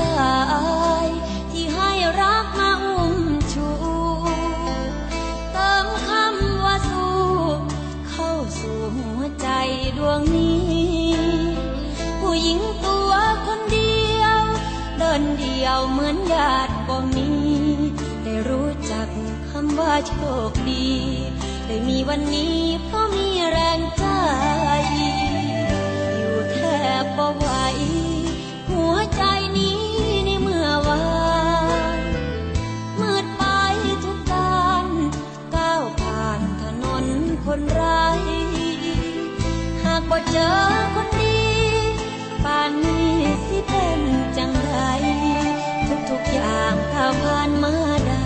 ลายที่ให้รักมาอุ้มชู เติมคำว่าสู้ เข้าสู่หัวใจดวงนี้ ผู้หญิงตัวคนเดียว เดินเดียวเหมือนญาติบ่มี ได้รู้จักคำว่าโชคดี ได้มีวันนี้เพราะ คนไร้หากบ่เจอคนดีป่านนี้สิเป็นจังไรทุกๆอย่างถ้าผ่านมาได้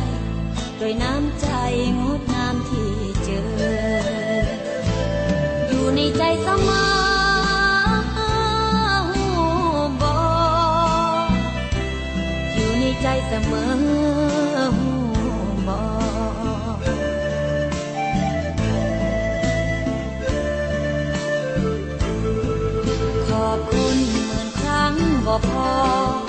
ด้วยน้ำใจงดงามที่เจอ อยู่ในใจเสมอหูบ่อยู่ในใจเสมอ อบคุณหมื่นครั้งบ่พอ